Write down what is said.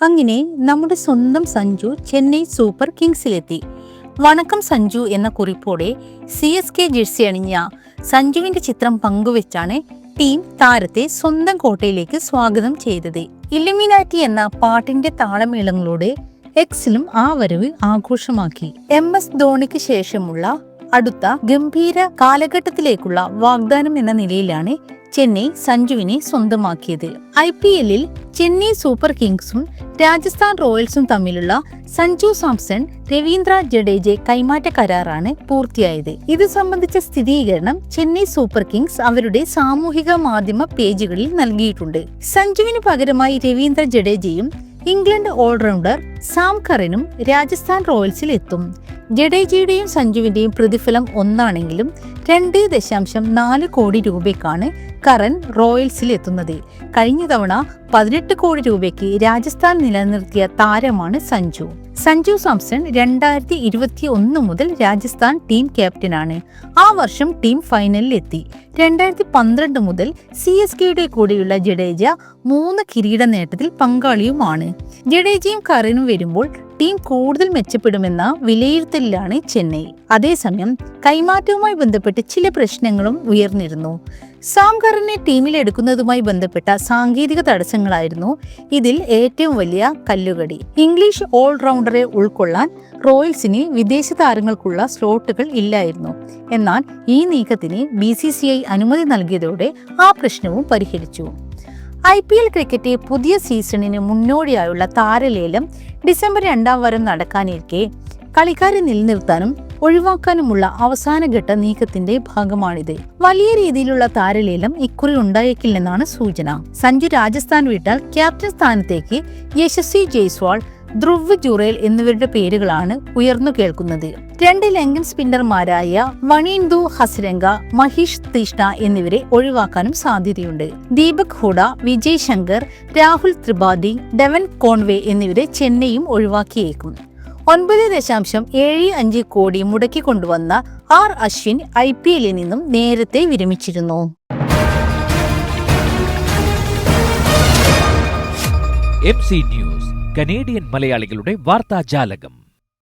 അങ്ങനെ നമ്മുടെ സ്വന്തം സഞ്ജു ചെന്നൈ സൂപ്പർ കിങ്സിലെത്തി. വണക്കം സഞ്ജു എന്ന കുറിപ്പോടെ സി എസ് കെ ജേഴ്സി അണിഞ്ഞ സഞ്ജുവിന്റെ ചിത്രം പങ്കുവെച്ചാണ് ടീം താരത്തെ സ്വന്തം കോട്ടയിലേക്ക് സ്വാഗതം ചെയ്തത്. ഇലുമിനാറ്റി എന്ന പാട്ടിന്റെ താളമേളങ്ങളോടെ എക്സിലും ആ വരവ് ആഘോഷമാക്കി. എം എസ് ധോണിക്ക് ശേഷമുള്ള അടുത്ത ഗംഭീര കാലഘട്ടത്തിലേക്കുള്ള വാഗ്ദാനം എന്ന നിലയിലാണ് ചെന്നൈ സഞ്ജുവിനെ സ്വന്തമാക്കിയത് ഐ പി എല്ലിൽ ചെന്നൈ സൂപ്പർ കിങ്സും രാജസ്ഥാൻ റോയൽസും തമ്മിലുള്ള സഞ്ജു സാംസൺ രവീന്ദ്ര ജഡേജ കൈമാറ്റ കരാറാണ് പൂർത്തിയായത്. ഇത് സംബന്ധിച്ച സ്ഥിരീകരണം ചെന്നൈ സൂപ്പർ കിങ്സ് അവരുടെ സാമൂഹിക മാധ്യമ പേജുകളിൽ നൽകിയിട്ടുണ്ട്. സഞ്ജുവിന് പകരമായി രവീന്ദ്ര ജഡേജയും ഇംഗ്ലണ്ട് ഓൾറൗണ്ടർ സാം കറിനും രാജസ്ഥാൻ റോയൽസിൽ എത്തും. ജഡേജയുടെയും സഞ്ജുവിന്റെയും പ്രതിഫലം ഒന്നാണെങ്കിലും രണ്ട് ദശാംശം നാല് കോടി രൂപയ്ക്കാണ് കറൻ റോയൽസിൽ എത്തുന്നത്. കഴിഞ്ഞ തവണ പതിനെട്ട് കോടി രൂപയ്ക്ക് രാജസ്ഥാൻ നിലനിർത്തിയ താരമാണ് സഞ്ജു. സഞ്ജു സാംസൺ രണ്ടായിരത്തി ഇരുപത്തി ഒന്ന് മുതൽ രാജസ്ഥാൻ ടീം ക്യാപ്റ്റനാണ്. ആ വർഷം ടീം ഫൈനലിൽ എത്തി. രണ്ടായിരത്തി പന്ത്രണ്ട് മുതൽ സി എസ് കെയുടെ കൂടെയുള്ള ജഡേജ മൂന്ന് കിരീട നേട്ടത്തിൽ പങ്കാളിയുമാണ്. ജഡേജയും കറിനും വരുമ്പോൾ ടീം കൂടുതൽ മെച്ചപ്പെടുമെന്ന വിലയിരുത്തലിലാണ് ചെന്നൈ. അതേസമയം കൈമാറ്റവുമായി ബന്ധപ്പെട്ട് ചില പ്രശ്നങ്ങളും ഉയർന്നിരുന്നു. സാം കറിനെ ടീമിലെടുക്കുന്നതുമായി ബന്ധപ്പെട്ട സാങ്കേതിക തടസ്സങ്ങളായിരുന്നു ഇതിൽ ഏറ്റവും വലിയ കല്ലുകടി. ഇംഗ്ലീഷ് ഓൾറൗണ്ടറെ ഉൾക്കൊള്ളാൻ റോയൽസിന് വിദേശ താരങ്ങൾക്കുള്ള സ്ലോട്ടുകൾ ഇല്ലായിരുന്നു. എന്നാൽ ഈ നീക്കത്തിന് ബി അനുമതി നൽകിയതോടെ ആ പ്രശ്നവും പരിഹരിച്ചു. ഐ പി എൽ ക്രിക്കറ്റ് പുതിയ സീസണിന് മുന്നോടിയായുള്ള താരലേലം ഡിസംബർ രണ്ടാം വാരം നടക്കാനിരിക്കെ കളിക്കാരെ നിലനിർത്താനും ഒഴിവാക്കാനുമുള്ള അവസാന ഘട്ട നീക്കത്തിന്റെ ഭാഗമാണിത്. വലിയ രീതിയിലുള്ള താരലേലം ഇക്കുറി ഉണ്ടായേക്കില്ലെന്നാണ് സൂചന. സഞ്ജു രാജസ്ഥാൻ വിട്ടാൽ ക്യാപ്റ്റൻ സ്ഥാനത്തേക്ക് യശസ്വി ജയ്സ്വാൾ ധ്രുവ് ജുറേൽ എന്നിവരുടെ പേരുകളാണ് ഉയർന്നു കേൾക്കുന്നത്. രണ്ട് ലങ്കൻ സ്പിന്നർമാരായ വണീന്ദു ഹസ്രംഗ മഹീഷ് തീഷ്ണ എന്നിവരെ ഒഴിവാക്കാനും സാധ്യതയുണ്ട്. ദീപക് ഹുഡ വിജയ് ശങ്കർ രാഹുൽ ത്രിപാഠി ഡെവൻ കോൺവേ എന്നിവരെ ചെന്നൈയും ഒഴിവാക്കിയേക്കും. ഒൻപത് ദശാംശം ഏഴ് അഞ്ച് കോടി മുടക്കി കൊണ്ടുവന്ന ആർ അശ്വിൻ ഐ പി എല്ലിൽ നിന്നും നേരത്തെ വിരമിച്ചിരുന്നു. എം സി ന്യൂസ് കനേഡിയൻ മലയാളികളുടെ വാർത്താജാലകം.